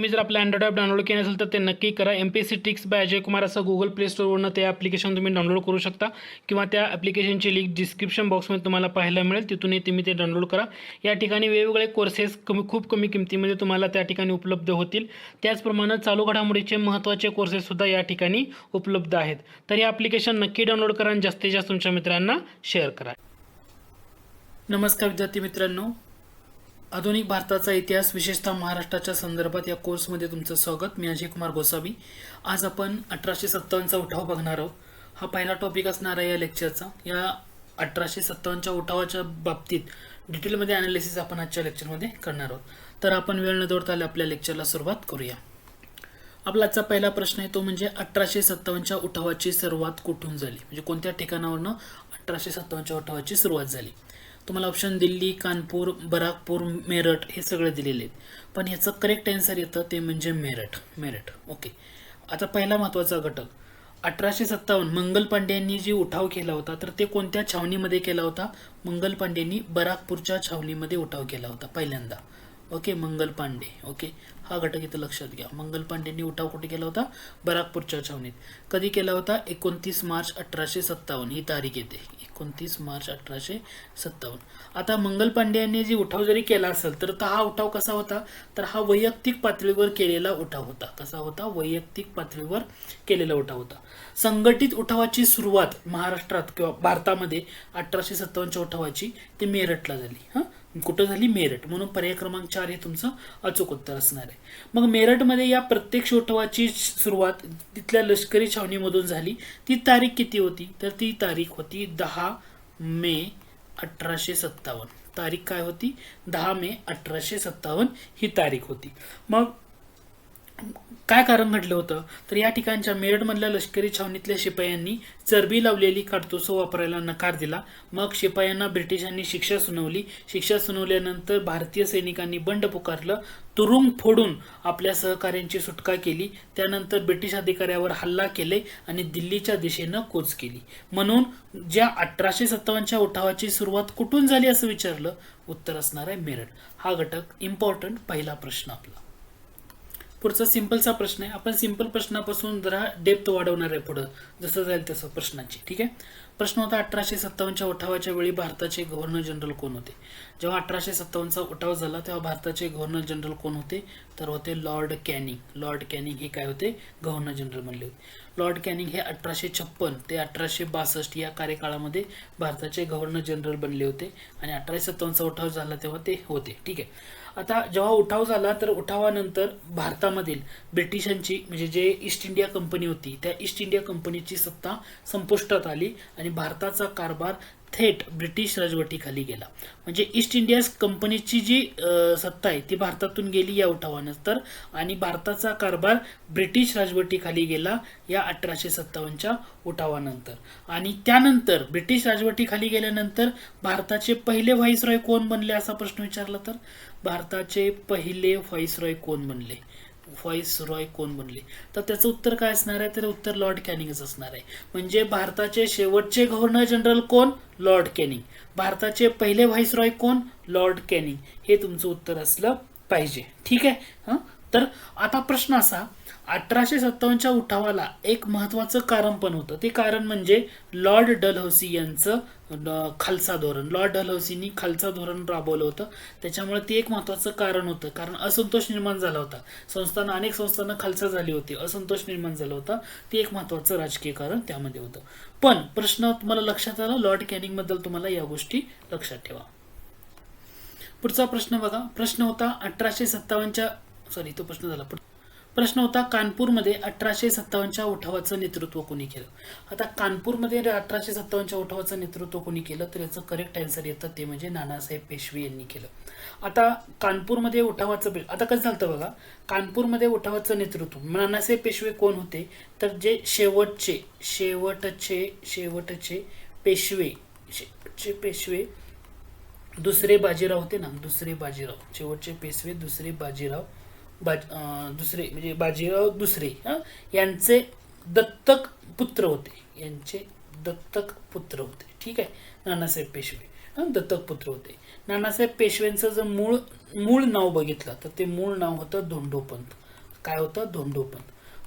तुम्ही जर आपलं अँड्रॉइड ॲप डाउनलोड केलं असेल तर ते नक्की करा. M P C tricks by Ajay Kumar असं गुगल प्ले स्टोरवरनं ते ॲप्लिकेशन तुम्ही डाउनलोड करू शकता. किंवा त्या ॲप्लिकेशनची लिंक डिस्क्रिप्शन बॉक्समध्ये तुम्हाला पाहायला मिळेल. तिथूनही तुम्ही ते डाउनलोड करा. या ठिकाणी वेगवेगळे कोर्सेस कमी खूप कमी किमतीमध्ये तुम्हाला त्या ठिकाणी उपलब्ध होतील. त्याचप्रमाणे चालू घडामोडीचे महत्त्वाचे कोर्सेससुद्धा या ठिकाणी उपलब्ध आहेत. तर हे ॲप्लिकेशन नक्की डाउनलोड करा आणि जास्तीत जास्त तुमच्या मित्रांना शेअर करा. नमस्कार विद्यार्थी मित्रांनो. आधुनिक भारताचा इतिहास विशेषतः महाराष्ट्राच्या संदर्भात या कोर्समध्ये तुमचं स्वागत. मी अजय कुमार गोसावी. आज आपण अठराशे सत्तावन्नचा उठाव बघणार आहोत. हा पहिला टॉपिक असणार आहे या लेक्चरचा या अठराशे सत्तावन्नच्या उठावाच्या बाबतीत डिटेलमध्ये अनालिसिस आपण आजच्या लेक्चरमध्ये करणार आहोत. तर आपण वेळ न दौडता आले आपल्या लेक्चरला सुरुवात करूया. आपला आजचा पहिला प्रश्न आहे तो म्हणजे अठराशे सत्तावन्नच्या उठावाची सुरुवात कुठून झाली? म्हणजे कोणत्या ठिकाणावरनं अठराशे सत्तावन्नच्या उठावाची सुरुवात झाली? तुम्हाला ऑप्शन दिल्ली कानपूर बराकपूर मेरठ हे सगळे दिलेले आहेत. पण ह्याचं करेक्ट आन्सर येतं ते म्हणजे मेरठ. मेरठ. ओके आता पहिला महत्त्वाचा घटक. अठराशे सत्तावन्न मंगल पांडे जी उठाव केला होता तर ते कोणत्या छावणीमध्ये केला होता? मंगल पांडेंनी बराकपूरच्या छावणीमध्ये उठाव केला होता पहिल्यांदा. ओके मंगल पांडे. ओके हा घटक इथं लक्षात घ्या. मंगल पांडेंनी उठाव कुठे केला होता? बराकपूरच्या छावणीत. कधी केला होता? एकोणतीस मार्च अठराशे सत्तावन्न. ही तारीख येते. एकोणतीस मार्च अठराशे सत्तावन्न. आता मंगल पांडे यांनी जी उठाव जरी केला असेल तर हा उठाव कसा होता? तर हा वैयक्तिक पातळीवर केलेला उठाव होता. कसा होता? वैयक्तिक पातळीवर केलेला उठाव होता. संघटित उठावाची सुरुवात महाराष्ट्रात किंवा भारतामध्ये अठराशे सत्तावन्नच्या उठावाची ती मेरठला झाली. हां? कुठं झाली? मेरठ. म्हणून पर्याय क्रमांक चार हे तुमचं अचूक उत्तर असणार आहे. मग मेरठमध्ये या प्रत्यक्ष उठावाची सुरुवात तिथल्या लष्करी छावणीमधून झाली. ती तारीख किती होती? तर ती तारीख होती दहा मे अठराशे सत्तावन्न. तारीख काय होती? दहा मे अठराशे सत्तावन्न ही तारीख होती. मग काय कारण घडलं होतं? तर या ठिकाणच्या मेरठमधल्या लष्करी छावणीतल्या शिपायांनी चरबी लावलेली काडतुसं वापरायला नकार दिला. मग शिपायांना ब्रिटिशांनी शिक्षा सुनावली. शिक्षा सुनावल्यानंतर भारतीय सैनिकांनी बंड पुकारलं. तुरुंग फोडून आपल्या सहकाऱ्यांची सुटका केली. त्यानंतर ब्रिटिश अधिकाऱ्यावर हल्ला केले आणि दिल्लीच्या दिशेनं कूच केली. म्हणून ज्या अठराशे सत्तावन्नच्या उठावाची सुरुवात कुठून झाली असं विचारलं? उत्तर असणार आहे मेरठ. हा घटक इम्पॉर्टंट पहिला प्रश्न आपला. पुढचा सिंपलचा प्रश्न आहे. आपण सिंपल प्रश्नापासून जरा डेप्थ वाढवणार आहे पुढं. जसं जाईल तसं प्रश्नाची. ठीक आहे? प्रश्न होता अठराशे सत्तावन्नच्या उठावाच्या वेळी भारताचे गव्हर्नर जनरल कोण होते? जेव्हा अठराशे सत्तावन्नचा उठाव झाला तेव्हा भारताचे गव्हर्नर जनरल कोण होते? तर होते लॉर्ड कॅनिंग लॉर्ड कॅनिंग हे काय होते? गव्हर्नर जनरल म्हणले होते. लॉर्ड कॅनिंग हे अठराशे छप्पन ते अठराशे बासष्ट या कार्यकाळामध्ये भारताचे गव्हर्नर जनरल बनले होते. आणि अठराशे सत्तावन्नचा उठाव झाला तेव्हा ते होते. ठीक आहे? आता जेव्हा उठाव झाला तर उठावानंतर भारतामधील ब्रिटिशांची म्हणजे जे ईस्ट इंडिया कंपनी होती त्या ईस्ट इंडिया कंपनीची सत्ता संपुष्टात आली आणि भारताचा कारभार थेट ब्रिटिश राजवटीखाली गेला. म्हणजे ईस्ट इंडिया कंपनीची जी सत्ता आहे ती भारतातून गेली या उठावानंतर. आणि भारताचा कारभार ब्रिटिश राजवटीखाली गेला या अठराशे सत्तावन्नच्या उठावानंतर. आणि त्यानंतर ब्रिटिश राजवटीखाली गेल्यानंतर भारताचे पहिले व्हाईसरॉय कोण बनले असा प्रश्न विचारला तर? भारताचे पहिले व्हाईसरॉय कोण बनले? व्हाईसरॉय कोण बनले तर त्याचं उत्तर काय असणार आहे? तर उत्तर लॉर्ड कॅनिंगच असणार आहे. म्हणजे भारताचे शेवटचे गव्हर्नर जनरल कोण? लॉर्ड कॅनिंग भारताचे पहिले व्हाईसरॉय कोण? लॉर्ड कॅनिंग हे तुमचं उत्तर असलं पाहिजे. ठीक आहे? हां? तर आता प्रश्न असा अठराशे सत्तावन्नच्या उठावाला एक महत्वाचं कारण पण होतं. ते कारण म्हणजे लॉर्ड डलहौसी यांचं खालसा धोरण. लॉर्ड डलहौसींनी खालसा धोरण राबवलं होतं. त्याच्यामुळे ते एक महत्वाचं कारण होतं. कारण असंतोष निर्माण झाला होता. संस्थानं अनेक संस्थांना खालसा झाली होती. असंतोष निर्माण झाला होता. ते एक महत्वाचं राजकीय कारण त्यामध्ये होतं. पण प्रश्न तुम्हाला लक्षात आला लॉर्ड कॅनिंगबद्दल तुम्हाला या गोष्टी लक्षात ठेवा. पुढचा प्रश्न बघा. प्रश्न होता अठराशे सत्तावन्नच्या सॉरी तो प्रश्न झाला. प्रश्न होता कानपूरमध्ये अठराशे सत्तावन्नच्या उठावाचं नेतृत्व कोणी केलं? आता कानपूरमध्ये अठराशे सत्तावन्नच्या उठावाचं नेतृत्व कोणी केलं? तर याचं करेक्ट आन्सर येतं ते म्हणजे नानासाहेब पेशवे यांनी केलं. आता कानपूरमध्ये उठावाचं आता कसं झालं बघा कानपूरमध्ये उठावाचं नेतृत्व नानासाहेब पेशवे कोण होते? तर जे शेवटचे शेवटचे शेवटचे पेशवे शेवटचे पेशवे दुसरे बाजीराव होते ना दुसरे बाजीराव शेवटचे पेशवे दुसरे बाजीराव बाज दुसरे म्हणजे बाजीराव दुसरे हं? यांचे दत्तक पुत्र होते. यांचे दत्तक पुत्र होते. ठीक आहे? नानासाहेब पेशवे दत्तक पुत्र होते. नानासाहेब पेशव्यांचं जर मूळ मूळ नाव बघितलं तर ते मूळ नाव होतं धोंडोपंत. काय होतं? धोंडोपंत.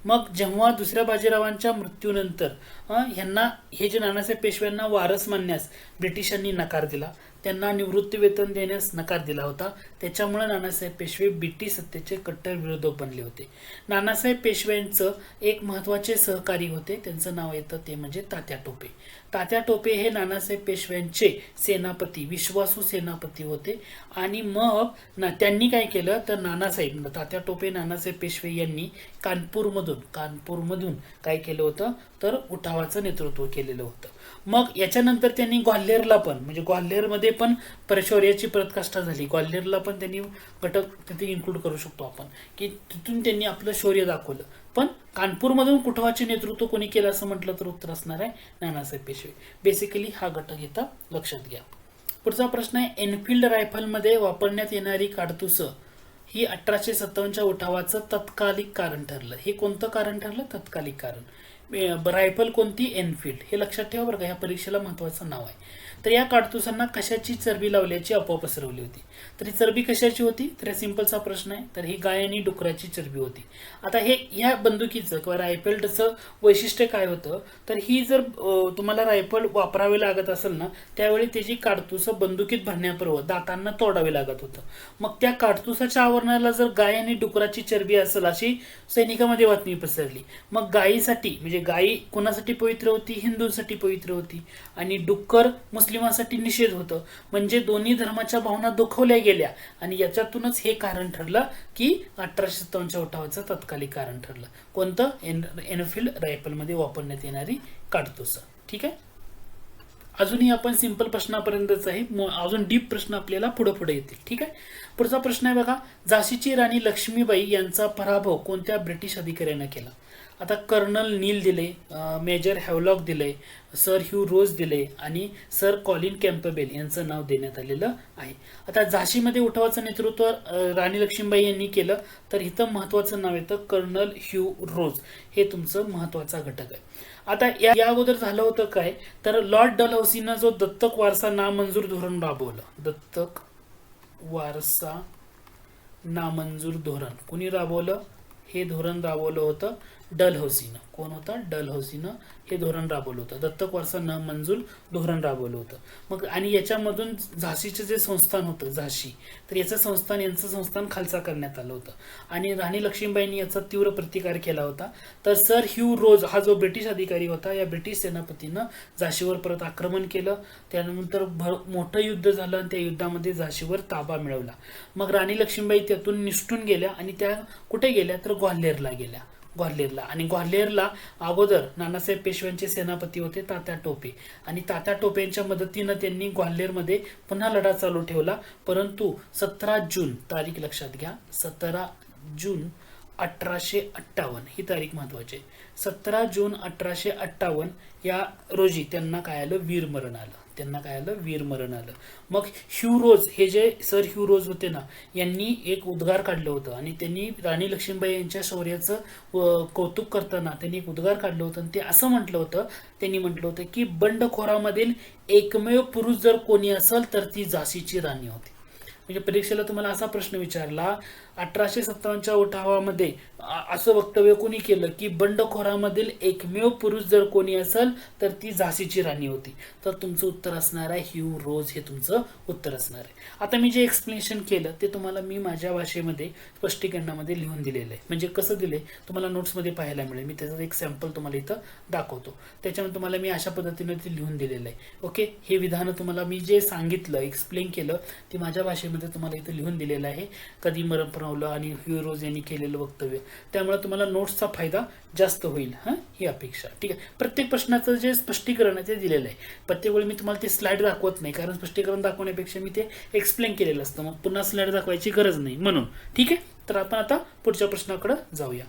मग जेव्हा दुसऱ्या बाजीरावांच्या मृत्यूनंतर ह्यांना हे जे नानासाहेब पेशव्यांना वारस मानण्यास ब्रिटिशांनी नकार दिला त्यांना निवृत्ती वेतन देण्यास नकार दिला होता. त्याच्यामुळे नानासाहेब पेशवे ब्रिटिश सत्तेचे कट्टर विरोधक बनले होते. नानासाहेब पेशव्यांचं एक महत्त्वाचे सहकारी होते. त्यांचं नाव येतं ते म्हणजे तात्या टोपे. तात्या टोपे हे नानासाहेब पेशव्यांचे सेनापती विश्वासू सेनापती होते. आणि मग ना त्यांनी काय केलं? तर नानासाहेब तात्या टोपे नानासाहेब पेशवे यांनी कानपूरमधून कानपूरमधून काय केलं होतं? तर उठावाचं नेतृत्व केलेलं होतं. मग याच्यानंतर त्यांनी ग्वाल्हेरला पण म्हणजे ग्वाल्हेरमध्ये पण परशौर्याची प्रतकाष्ठा झाली. ग्वाल्हेरला पण त्यांनी घटक तिथे इन्क्लूड करू शकतो आपण. की तिथून त्यांनी आपलं शौर्य दाखवलं. पण कानपूरमधून कुठवाचे नेतृत्व कोणी केलं असं म्हटलं तर उत्तर असणार आहे नानासाहेब पेशवे. बेसिकली हा घटक इथं लक्षात घ्या. पुढचा प्रश्न आहे एनफिल्ड रायफलमध्ये वापरण्यात येणारी काडतुसं ही अठराशे सत्तावन्नच्या उठावाचं तत्कालिक कारण ठरलं. हे कोणतं कारण ठरलं? तत्कालिक कारण. रायफल कोणती? एनफिल्ड हे लक्षात ठेवा बरं का ह्या परीक्षेला महत्त्वाचं नाव आहे. तर या काडतुसांना कशाची चरबी लावल्याची अफवा पसरवली होती. तर ही चरबी कशाची होती? तर हा सिंपलचा प्रश्न आहे. तर ही गाय आणि डुकराची चरबी होती. आता हे ह्या बंदुकीचं किंवा रायफलचं वैशिष्ट्य काय होतं? तर ही जर तुम्हाला रायफल वापरावी लागत असेल ना त्यावेळी त्याची काडतुसं बंदुकीत भरण्यापूर्व दातांना तोडावे लागत होतं. मग त्या काडतुसाच्या आवरणाला जर गाय आणि डुकराची चरबी असेल अशी सैनिकामध्ये बातमी पसरली. मग गायीसाठी म्हणजे गायी कोणासाठी पवित्र होती? हिंदूंसाठी पवित्र होती. आणि डुक्कर मुस्लिम मुस्लिमांसाठी निषेध होतं. म्हणजे दोन्ही धर्माच्या भावना दुखवल्या गेल्या. आणि याच्यातूनच हे कारण ठरलं की अठराशे सत्तावन्नच्या उठावाचं तत्कालिक कारण ठरलं. कोणतं? एन एनफिल्ड रायफलमध्ये वापरण्यात येणारी काडतुसं. ठीक आहे? अजूनही आपण सिंपल प्रश्नापर्यंतच आहे. अजून डीप प्रश्न आपल्याला पुढे पुढे येतील. ठीक आहे? पुढचा प्रश्न आहे बघा. झाशीची राणी लक्ष्मीबाई यांचा पराभव कोणत्या ब्रिटिश अधिकाऱ्यानं केला? आता कर्नल नील दिले मेजर हॅवलॉक दिले सर ह्यू रोज दिले आणि सर कॉलिन कॅम्पबेल यांचं नाव देण्यात आलेलं आहे. आता झाशीमध्ये उठावाचं नेतृत्व राणी लक्ष्मीबाई यांनी केलं तर इथं महत्वाचं नाव येतं कर्नल ह्यू रोज. हे तुमचं महत्त्वाचा घटक आहे. आता या या अगोदर झालं होतं काय? तर लॉर्ड डलहौसीनं जो दत्तक वारसा नामंजूर धोरण राबवलं. दत्तक वारसा नामंजूर धोरण. कुणी राबवलं? हे धोरण राबवलं होतं डलहौसीनं. कोण होता? डलहौसीनं हे धोरण राबवलं होतं. दत्तक वारसा न मंजूर धोरण राबवलं होतं. मग आणि याच्यामधून झाशीचं जे संस्थान होतं झाशी तर याचं संस्थान यांचं संस्थान खालसा करण्यात आलं होतं. आणि राणी लक्ष्मीबाईंनी याचा तीव्र प्रतिकार केला होता. तर सर ह्यू रोज हा जो ब्रिटिश अधिकारी होता या ब्रिटिश सेनापतीनं झाशीवर परत आक्रमण केलं. त्यानंतर भर मोठं युद्ध झालं आणि त्या युद्धामध्ये झाशीवर ताबा मिळवला. मग राणी लक्ष्मीबाई त्यातून निसटून गेल्या आणि त्या कुठे गेल्या? तर ग्वाल्हेरला गेल्या. ग्वाल्हेरला. आणि ग्वाल्हेरला अगोदर नानासाहेब पेशव्यांचे सेनापती होते तात्या टोपे. आणि तात्या टोपेंच्या मदतीनं त्यांनी ग्वाल्हेरमध्ये पुन्हा लढा चालू ठेवला. परंतु सतरा जून तारीख लक्षात घ्या सतरा जून अठराशे अठ्ठावन्न. ही तारीख महत्वाची आहे. सतरा जून अठराशे अठ्ठावन्न या रोजी त्यांना काय आलं? वीरमरण आलं. त्यांना काय आलं? वीरमरण आलं. मग ह्युरोज हे जे सर ह्युरोज होते ना यांनी एक उद्गार काढलं होतं आणि त्यांनी राणी लक्ष्मीबाई यांच्या शौर्याचं कौतुक करताना त्यांनी एक उद्गार काढलं होतं आणि ते असं म्हटलं होतं त्यांनी म्हटलं होतं की बंडखोरामधील एकमेव पुरुष जर कोणी असेल तर ती झाशीची राणी होती. म्हणजे परीक्षेला तुम्हाला असा प्रश्न विचारला अठराशे सत्तावन्नच्या उठावामध्ये असं वक्तव्य कोणी केलं की बंडखोरामधील एकमेव पुरुष जर कोणी असेल तर ती झाशीची राणी होती. तर तुमचं उत्तर असणार आहे ह्यू रोज हे तुमचं उत्तर असणार आहे. आता मी जे एक्सप्लेनेशन केलं ते तुम्हाला मी माझ्या भाषेमध्ये स्पष्टीकरणामध्ये लिहून दिलेलं आहे. म्हणजे कसं दिले तुम्हाला नोट्समध्ये पाहायला मिळेल. मी त्याचं एक सॅम्पल तुम्हाला इथं दाखवतो. त्याच्यामध्ये तुम्हाला मी अशा पद्धतीने ते लिहून दिलेलं आहे. ओके हे विधान तुम्हाला मी जे सांगितलं एक्सप्लेन केलं ते माझ्या भाषेमध्ये तुम्हाला इथं लिहून दिलेलं आहे. कधी मरण पावलं आणि हिरोज यांनी केलेलं वक्तव्य. त्यामुळे तुम्हाला नोट्सचा फायदा जास्त होईल हां? ही अपेक्षा. ठीक आहे. प्रत्येक प्रश्नाचं जे स्पष्टीकरण आहे ते दिलेलं आहे. प्रत्येक वेळी मी तुम्हाला ते स्लाईड दाखवत नाही कारण स्पष्टीकरण दाखवण्यापेक्षा मी ते एक्सप्लेन केलेलं असतं. मग पुन्हा स्लाईड दाखवायची गरज नाही. म्हणून ठीक आहे? तर आपण आता पुढच्या प्रश्नाकडे जाऊया.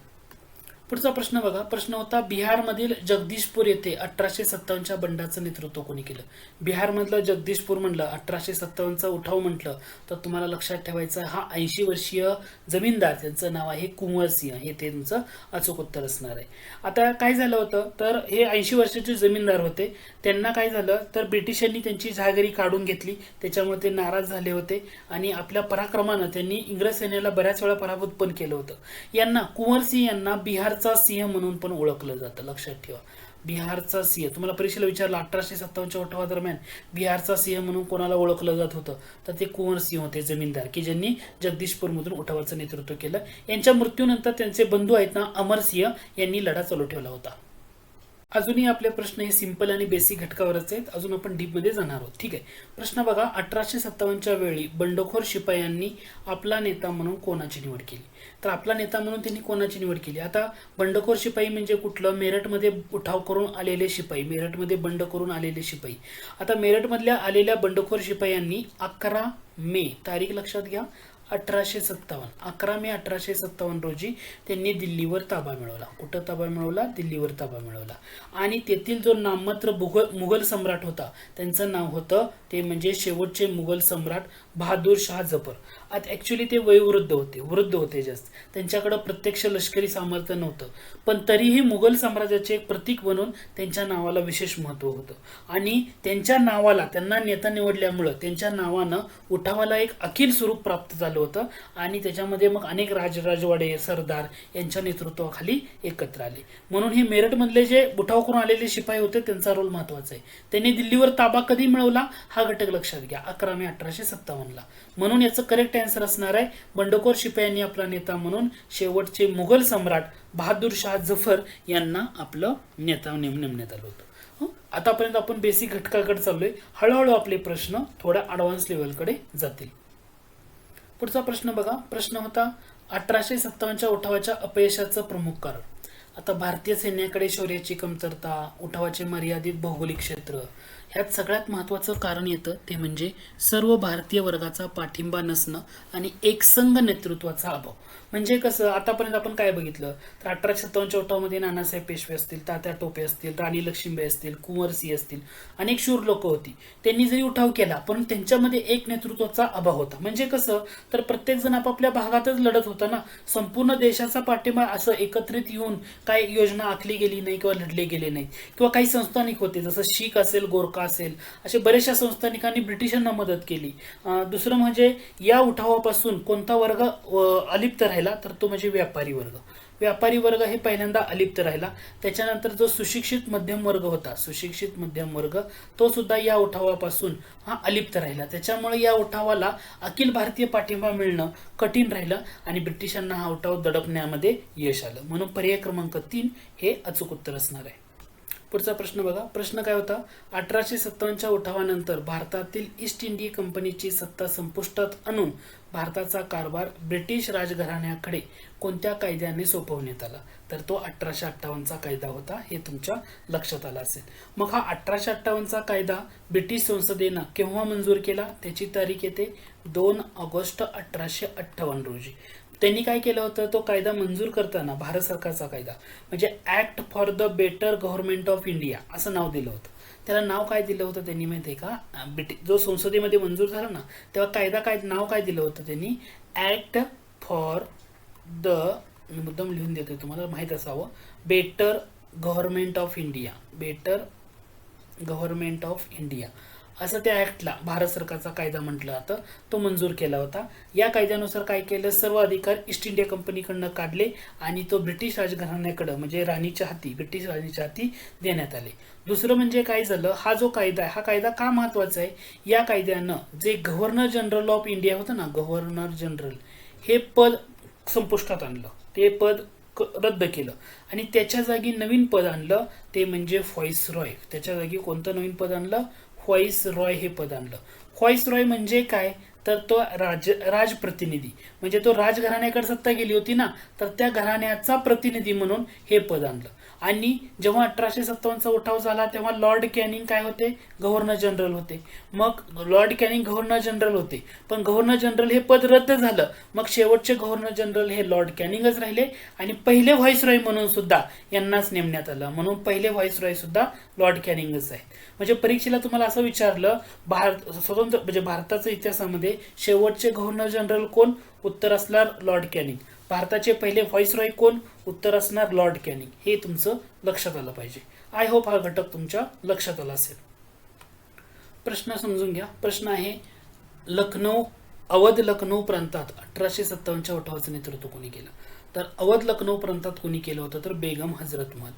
पुढचा प्रश्न बघा. प्रश्न होता बिहारमधील जगदीशपूर येथे अठराशे सत्तावन्नच्या बंडाचं नेतृत्व कोणी केलं? बिहारमधलं जगदीशपूर म्हणलं अठराशे सत्तावन्नचा उठाव म्हटलं तर तुम्हाला लक्षात ठेवायचं हा ऐंशी वर्षीय जमीनदार त्यांचं नाव आहे कुंवर सिंह. हे ते तुमचं अचूक उत्तर असणार आहे. आता काय झालं होतं? तर हे ऐंशी वर्षाचे जमीनदार होते. त्यांना काय झालं? तर ब्रिटिशांनी त्यांची जहागिरी काढून घेतली. त्याच्यामुळे ते नाराज झाले होते आणि आपल्या पराक्रमानं त्यांनी इंग्रज सेनेला बऱ्याच वेळा पराभूत पण केलं होतं. यांना कुंवर सिंह यांना बिहार बिहारचा सिंह म्हणून पण ओळखलं जातं लक्षात ठेवा. बिहारचा सिंह तुम्हाला परीक्षेला विचारलं अठराशे सत्तावन्नच्या उठावा दरम्यान बिहारचा सिंह म्हणून कोणाला ओळखलं जात होतं? तर ते कुंवर सिंह होते जमीनदार की ज्यांनी जगदीशपूरमधून उठावाचं नेतृत्व केलं. यांच्या मृत्यूनंतर त्यांचे बंधू आहेत ना अमर सिंह यांनी लढा चालू ठेवला होता. अजूनही आपले प्रश्न हे सिंपल आणि बेसिक घटकावरच आहेत. अजून आपण डीपमध्ये जाणार आहोत. ठीक आहे? प्रश्न बघा अठराशे सत्तावन्नच्या वेळी बंडखोर शिपायांनी आपला नेता म्हणून कोणाची निवड केली? तर आपला नेता म्हणून त्यांनी कोणाची निवड केली? आता बंडखोर शिपाई म्हणजे कुठलं? मेरठमध्ये उठाव करून आलेले शिपाई मेरठमध्ये बंड करून आलेले शिपाई. आता मेरठमधल्या आलेल्या बंडखोर शिपायांनी अकरा मे तारीख लक्षात घ्या अठराशे सत्तावन्न. अकरा मे अठराशे सत्तावन्न रोजी त्यांनी दिल्लीवर ताबा मिळवला. कुठं ताबा मिळवला? दिल्लीवर ताबा मिळवला. आणि तेथील जो नाममात्र मुघल मुघल सम्राट होता त्यांचं नाव होतं ते म्हणजे शेवटचे मुघल सम्राट बहादूर शाह जफर. आता ॲक्च्युली ते वयोवृद्ध होते वृद्ध होते जास्त. त्यांच्याकडं प्रत्यक्ष लष्करी सामर्थ्य नव्हतं. पण तरीही मुघल साम्राज्याचे एक प्रतीक बनून त्यांच्या नावाला विशेष महत्त्व होतं. आणि त्यांच्या नावाला त्यांना नेता निवडल्यामुळं त्यांच्या नावानं उठावाला एक अखिल स्वरूप प्राप्त झालं होतं. आणि त्याच्यामध्ये मग अनेक राजराजवाडे सरदार यांच्या नेतृत्वाखाली एकत्र आले. म्हणून हे मेरठमधले जे उठाव करून आलेले शिपाई होते त्यांचा रोल महत्त्वाचा आहे. त्यांनी दिल्लीवर ताबा कधी मिळवला? हा घटक लक्षात घ्या. अकरा मे अठराशे म्हणला. म्हणून याचं करेक्ट आन्सर असणार आहे बंडखोर शिपायांनी आपला नेता म्हणून शेवटचे मुघल सम्राट बहादूर शाह जफर यांना आपलं नेता नेम नेमण्यात आलं होतं. आतापर्यंत आपण बेसिक घटकाकडे चाललोय. हळूहळू आपले प्रश्न थोड्या ॲडव्हान्स लेवलकडे जातील. पुढचा प्रश्न बघा. प्रश्न होता अठराशे सत्तावन्नच्या उठावाच्या अपयशाचं प्रमुख कारण. आता भारतीय सैन्याकडे शौर्याची कमतरता उठावाचे मर्यादित भौगोलिक क्षेत्र ह्यात सगळ्यात महत्त्वाचं कारण येतं ते म्हणजे सर्व भारतीय वर्गाचा पाठिंबा नसणं आणि एकसंघ नेतृत्वाचा अभाव. म्हणजे कसं आतापर्यंत आपण काय बघितलं? तर अठराशे सत्तावन्न उठावामध्ये नानासाहेब पेशवे असतील तात्या टोपे असतील राणी लक्ष्मीबाई असतील कुंवरसी असतील अनेक शूर लोक होती. त्यांनी जरी उठाव केला पण त्यांच्यामध्ये एक नेतृत्वाचा अभाव होता. म्हणजे कसं तर प्रत्येक जण आपापल्या भागातच लढत होता ना. संपूर्ण देशाचा पाठिंबा असं एकत्रित येऊन काय योजना आखली गेली नाही किंवा लढले गेले नाही किंवा काही संस्थानिक होते जसं शीख असेल गोरखा असेल. असे बऱ्याचशा संस्थानिकांनी ब्रिटिशांना मदत केली. दुसरं म्हणजे या उठावापासून कोणता वर्ग अलिप्त राहिला तर तो म्हणजे व्यापारी वर्ग. व्यापारी वर्ग हे पहिल्यांदा अलिप्त राहिला. त्याच्यानंतर जो सुशिक्षित मध्यम वर्ग होता सुशिक्षित मध्यम वर्ग तो सुद्धा या उठावापासून हा अलिप्त राहिला. त्याच्यामुळे या उठावाला अखिल भारतीय पाठिंबा मिळणं कठीण राहिलं आणि ब्रिटिशांना हा उठाव दडपण्यामध्ये यश आलं. म्हणून पर्याय क्रमांक तीन हे अचूक उत्तर असणार आहे. पुढचा प्रश्न बघा. प्रश्न काय होता? अठराशे सत्तावन्नच्या उठावानंतर भारतातील ईस्ट इंडिया कंपनीची सत्ता संपुष्टात आणून भारताचा कारभार ब्रिटिश राजघराण्याकडे कोणत्या कायद्याने सोपवण्यात आला? तर तो अठराशे अठ्ठावन्नचा कायदा होता. हे तुमच्या लक्षात आलं असेल. मग हा अठराशे अठ्ठावन्नचा कायदा ब्रिटिश संसदेनं केव्हा मंजूर केला? त्याची तारीख येते दोन ऑगस्ट अठराशे अठ्ठावन्न रोजी. त्यांनी काय केलं होतं? तो कायदा मंजूर करताना भारत सरकारचा कायदा म्हणजे act for the better government of India असं नाव दिलं होतं. त्याला नाव काय दिलं होतं त्यांनी माहिती आहे का? ब्रिटिश जो संसदेमध्ये मंजूर झाला ना तेव्हा कायदा काय नाव काय दिलं होतं त्यांनी? ऍक्ट फॉर द मी मुद्दाम लिहून देतोय तुम्हाला माहीत असावं. Better government of India better government of India असं त्या ॲक्टला भारत सरकारचा कायदा म्हटलं जातं तो मंजूर केला होता. या कायद्यानुसार काय केलं सर्व अधिकार ईस्ट इंडिया कंपनीकडनं काढले आणि तो ब्रिटिश राजघराण्याकडं म्हणजे राणीच्या हाती ब्रिटिश राणीच्या हाती देण्यात आले. दुसरं म्हणजे काय झालं हा जो कायदा आहे हा कायदा का महत्त्वाचा आहे? या कायद्यानं जे गव्हर्नर जनरल ऑफ इंडिया होतं ना गव्हर्नर जनरल हे पद संपुष्टात आणलं. ते पद क- रद्द केलं. आणि त्याच्या जागी नवीन पद आणलं ते म्हणजे फॉईस रॉय. त्याच्या जागी कोणतं नवीन पद आणलं? व्हॉईस रॉय हे पद आणलं. व्हॉईस रॉय म्हणजे काय? तर तो राज राजप्रतिनिधी. म्हणजे तो राजघराण्याकडे सत्ता गेली होती ना तर त्या घराण्याचा प्रतिनिधी म्हणून हे पद आणलं. आणि जेव्हा अठराशे सत्तावन्नचा उठाव झाला तेव्हा लॉर्ड कॅनिंग काय होते? गव्हर्नर जनरल होते. मग लॉर्ड कॅनिंग गव्हर्नर जनरल होते. पण गव्हर्नर जनरल हे पद रद्द झालं. मग शेवटचे गव्हर्नर जनरल हे लॉर्ड कॅनिंगच राहिले आणि पहिले व्हाईसरॉय म्हणून सुद्धा यांनाच नेमण्यात आलं. म्हणून पहिले व्हाईसरॉय सुद्धा लॉर्ड कॅनिंगच आहेत. म्हणजे परीक्षेला तुम्हाला असं विचारलं भारत स्वतंत्र म्हणजे भारताच्या इतिहासामध्ये शेवटचे गव्हर्नर जनरल कोण? उत्तर असणार लॉर्ड कॅनिंग. भारताचे पहिले व्हाईसरॉय कोण? उत्तर असणार लॉर्ड कॅनिंग. हे तुमचं लक्षात आलं पाहिजे. आय होप हा घटक तुमच्या लक्षात आला असेल. प्रश्न समजून घ्या. प्रश्न आहे लखनौ अवध लखनौ प्रांतात अठराशे सत्तावन्नच्या उठावाचं नेतृत्व कोणी केलं? तर अवध लखनौ प्रांतात कोणी केलं होतं? तर बेगम हजरत महल.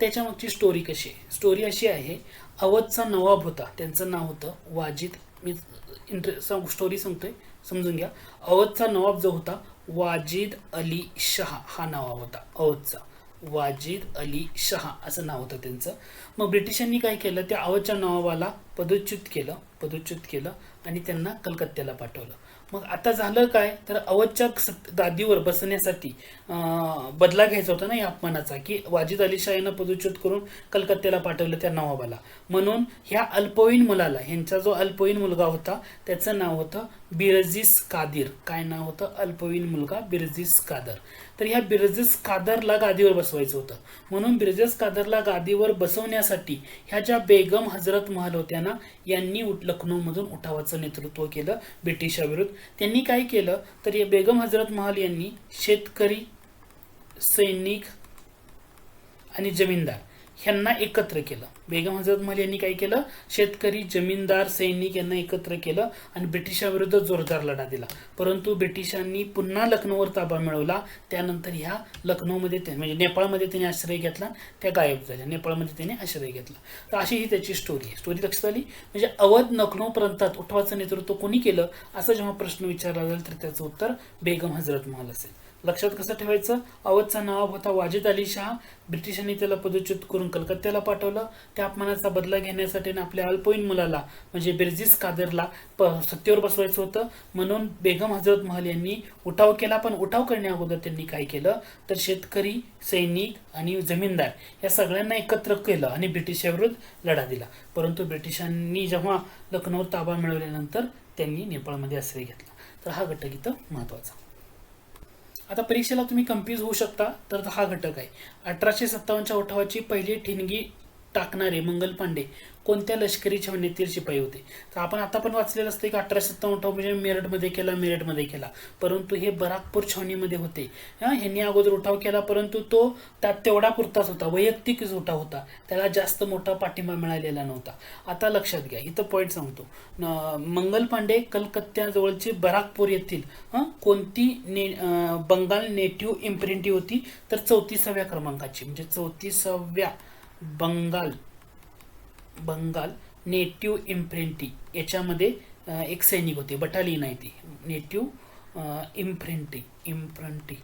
त्याच्यामागची स्टोरी कशी आहे? स्टोरी अशी आहे अवधचा नवाब होता. त्यांचं नाव होतं वाजिद. मी इंटर स्टोरी सांगतोय. समजून घ्या. अवधचा नवाब जो होता वाजिद अली शहा हा नवाब होता. अवधचा. वाजिद अली शहा असं नाव होतं त्यांचं. मग ब्रिटिशांनी काय केलं? त्या अवधच्या नवाबाला पदच्युत केलं पदच्युत केलं आणि त्यांना कलकत्त्याला पाठवलं. मग आता झालं काय? तर अवधच्या सत- गादीवर बसण्यासाठी बदला घ्यायचा होता ना या अपमानाचा की वाजिद अली शाह यांना पदच्युत करून कलकत्त्याला पाठवलं त्या नवाबाला. म्हणून ह्या अल्पवयीन मुलाला ह्यांचा जो अल्पवयीन मुलगा होता त्याचं नाव होतं बिरजीस कादिर. काय नाव होतं? अल्पवयीन मुलगा बिरजीस कादर. तर ह्या बिरजीस कादरला गादीवर बसवायचं होतं. म्हणून बिरजीस कादरला गादीवर बसवण्यासाठी ह्या ज्या बेगम हजरत महल होत्या ना यांनी उठ लखनौमधून उठावाचं नेतृत्व केलं ब्रिटिशाविरुद्ध. त्यांनी काय केलं? तर या बेगम हजरत महल यांनी शेतकरी सैनिक आणि जमीनदार ह्यांना एकत्र केलं. बेगम हजरत महल यांनी काय केलं? शेतकरी जमीनदार सैनिक यांना एकत्र केलं आणि ब्रिटिशाविरुद्ध जोरदार लढा दिला. परंतु ब्रिटिशांनी पुन्हा लखनौवर ताबा मिळवला. त्यानंतर ह्या लखनौमध्ये ते म्हणजे नेपाळमध्ये त्यांनी आश्रय घेतला त्या गायब झाल्या. नेपाळमध्ये त्यांनी आश्रय घेतला. तर अशी ही त्याची स्टोरी आहे. स्टोरी लक्षात आली? म्हणजे अवध लखनौ प्रांतात उठवाचं नेतृत्व कोणी केलं? असं जेव्हा प्रश्न विचारला जाईल तर त्याचं उत्तर बेगम हजरत महल असेल. लक्षात कसं ठेवायचं? अवधचा नवाब होता वाजिद अली शाह. ब्रिटिशांनी त्याला पदच्युत करून कलकत्त्याला पाठवलं. त्या अपमानाचा बदला घेण्यासाठी आणि आपल्या अल्पवयीन मुलाला म्हणजे बिरजीस कादरला प सत्तेवर बसवायचं होतं. म्हणून बेगम हजरत महल यांनी उठाव केला पण उठाव करण्या अगोदर त्यांनी काय केलं? तर शेतकरी सैनिक आणि जमीनदार या सगळ्यांना एकत्र केलं आणि ब्रिटिशाविरुद्ध लढा दिला. परंतु ब्रिटिशांनी जेव्हा लखनौवर ताबा मिळवल्यानंतर त्यांनी नेपाळमध्ये आश्रय घेतला. तर हा घटक इथं महत्त्वाचा. आता परीक्षेला तुम्ही कन्फ्यूज होऊ शकता तर हा घटक आहे. अठराशे सत्तावन्नच्या उठावाची पहिली ठिणगी टाकणारे मंगल पांडे. कोणत्या लष्करी छावणीतील शिपाई होते? तर आपण आता पण वाचलेलं असतं की अठराशे सत्तावन्न उठाव म्हणजे मेरठमध्ये केला मेरठमध्ये केला. परंतु हे बराकपूर छावणीमध्ये होते. हां ह्यांनी अगोदर उठाव केला परंतु तो त्यात तेवढा पुरताच होता. वैयक्तिकच उठाव होता. त्याला जास्त मोठा पाठिंबा मिळालेला नव्हता. आता लक्षात घ्या इथं पॉईंट सांगतो. मंगल पांडे कलकत्त्याजवळचे बराकपूर येथील हं, कोणती ने बंगाल नेटिव्ह इम्प्रिंटी होती? तर चौतीसाव्या क्रमांकाची म्हणजे चौतीसाव्या बंगाल. बंगाल नेटिव्ह इम्प्रिंटी याच्यामध्ये एक सैनिक होते बटालियन आहे ती. नेटिव्ह इम्प्रिंटी इम्प्रिंटी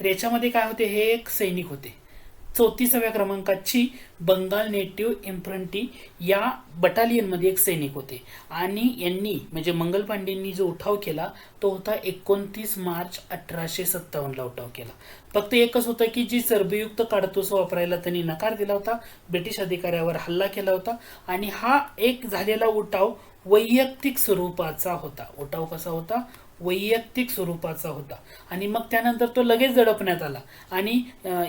तर याच्यामध्ये काय होते हे एक सैनिक होते. चौतीसाव्या क्रमांकाची बंगाल नेटिव्ह इम्फ्रंटी या बटालियनमध्ये एक सैनिक होते. आणि यांनी म्हणजे मंगल पांडेंनी जो उठाव केला तो होता एकोणतीस मार्च अठराशे सत्तावन्नला उठाव केला. फक्त एकच होतं की जी चरबीयुक्त काडतूस वापरायला त्यांनी नकार दिला होता ब्रिटिश अधिकाऱ्यावर हल्ला केला होता आणि हा एक झालेला उठाव वैयक्तिक स्वरूपाचा होता. उठाव कसा होता? वैयक्तिक स्वरूपाचा होता. आणि मग त्यानंतर तो लगेच दडपण्यात आला. आणि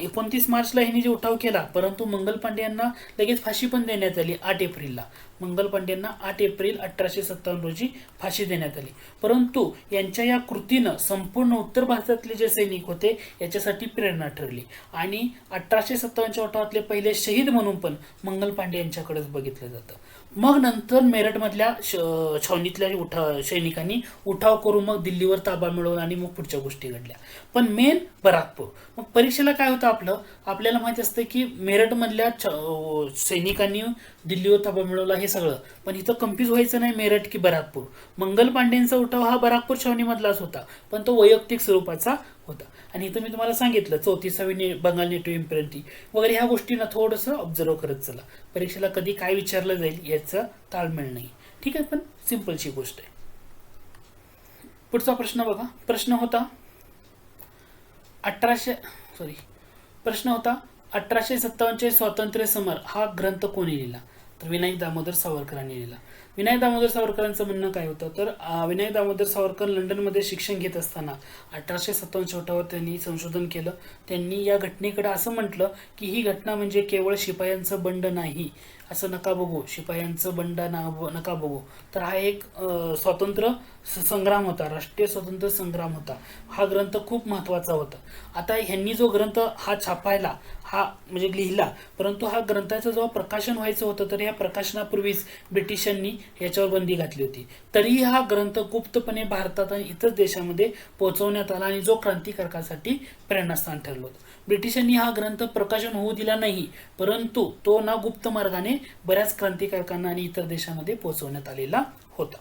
एकोणतीस मार्चला ह्यांनी जे उठाव केला परंतु मंगल पांडे यांना लगेच फाशी पण देण्यात आली आठ एप्रिलला. मंगल पांडे यांना आठ एप्रिल अठराशे सत्तावन्न रोजी फाशी देण्यात आली. परंतु यांच्या या कृतीनं संपूर्ण उत्तर भारतातले जे सैनिक होते याच्यासाठी प्रेरणा ठरली. आणि अठराशे सत्तावन्नच्या उठावातले पहिले शहीद म्हणून पण मंगल पांडे यांच्याकडेच बघितलं जातं. मग नंतर मेरठमधल्या श छावणीतल्या उठा सैनिकांनी उठाव करून मग दिल्लीवर ताबा मिळवून आणि मग पुढच्या गोष्टी घडल्या. पण मेन बराकपूर मग परीक्षेला काय होतं आपलं? आपल्याला माहिती असतं की मेरठमधल्या छ सैनिकांनी दिल्लीवर ताबा मिळवला हे सगळं. पण इथं कन्फ्यूज व्हायचं नाही मेरठ की बराकपूर. मंगल पांडेंचा उठाव हा बराकपूर छावणीमधलाच होता. पण तो वैयक्तिक स्वरूपाचा होता. आणि इथं मी तुम्हाला सांगितलं चौतीसावी ने बंगाल नेटिव्ह इम्प्रेंटी वगैरे ह्या गोष्टींना थोडंसं ऑब्झर्व करत चला. परीक्षेला कधी काय विचारलं जाईल याचं ताळमेळ नाही. ठीक आहे पण सिम्पलची गोष्ट आहे. पुढचा प्रश्न बघा. प्रश्न होता अठराशे सॉरी प्रश्न होता अठराशे सत्तावन्नचे स्वातंत्र्य समर हा ग्रंथ कोणी लिहिला? तर विनायक दामोदर सावरकरांनी लिहिला. विनायक दामोदर सावरकरांचं म्हणणं काय होतं? तर विनायक दामोदर सावरकर लंडनमध्ये शिक्षण घेत असताना अठराशे सत्तावन्न छोटावर त्यांनी संशोधन केलं. त्यांनी या घटनेकडे असं म्हटलं की ही घटना म्हणजे केवळ शिपायांचं बंड नाही. असं नका बघू. शिपायांचं बंड ना नका बघू. तर हा एक स्वातंत्र्य संग्राम होता. राष्ट्रीय स्वातंत्र्य संग्राम होता. हा ग्रंथ खूप महत्त्वाचा होता. आता ह्यांनी जो ग्रंथ हा छापायला हा म्हणजे लिहिला. परंतु हा ग्रंथाचं जेव्हा प्रकाशन व्हायचं होतं तर या प्रकाशनापूर्वीच ब्रिटिशांनी याच्यावर बंदी घातली होती. तरीही हा ग्रंथ गुप्तपणे भारतात आणि इतर देशामध्ये पोहोचवण्यात आला आणि जो क्रांतिकारकासाठी प्रेरणास्थान ठरलं होतं. ब्रिटिशांनी हा ग्रंथ प्रकाशन होऊ दिला नाही परंतु तो ना गुप्त मार्गाने बऱ्याच क्रांतिकारकांना आणि इतर देशामध्ये पोहोचवण्यात आलेला होता.